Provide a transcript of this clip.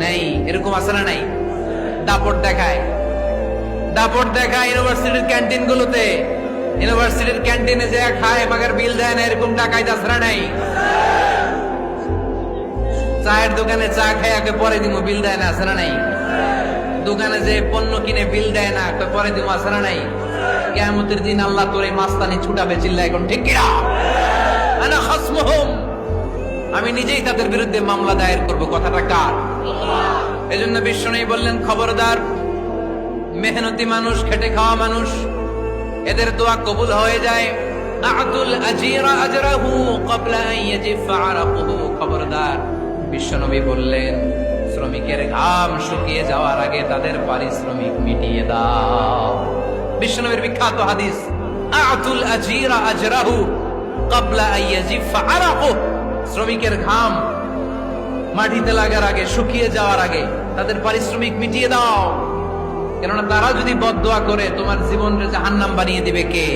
নাই, এরকম আছে না নাই? দাপট দেখায়। দাপট দেখায় ইউনিভার্সিটির ক্যান্টিন গুলোতে ইউনিভার্সিটির ক্যান্টিনে যে খায়, বাগের বিল দেয় না, এরকম টাকায় দাসরা নাই? চায়ের দোকানে চা খায়, আগে পরে দিমু, বিল দেয় না না নাই? দোকানে যে পণ্য কিনে বিল দেয় না পরে আছে না নাই? কেয়ামতের দিন আল্লাহ তোর এই মাস্তানি ছুটাবে চিল্লা এখন ঠিক আমি নিজেই তাদের বিরুদ্ধে মামলা দায়ের করব, কথাটা কার? এজন্য বিশ্বনবী বললেন, খবরদার, মেহনতি মানুষ, খেটে খাওয়া মানুষ, এদের দোয়া কবুল হয়ে যায়। খবরদার বিশ্বনবী বললেন, শ্রমিকের ঘাম শুকিয়ে যাওয়ার আগে তাদের পারিশ্রমিক মিটিয়ে দাও। বিশ্বনবীর বিখ্যাত হাদিস, আতুল আজিরা আজরাহু ক্বাবলা আন ইয়াজিফা আরাকুহু। শ্রমিকের ঘাম মাটিতে লাগার আগে, শুকিয়ে যাওয়ার আগে তাদের পারিশ্রমিক মিটিয়ে দাও। কেননা তারা যদি বদদোয়া করে, তোমার জীবনকে জাহান্নাম বানিয়ে দিবে কে?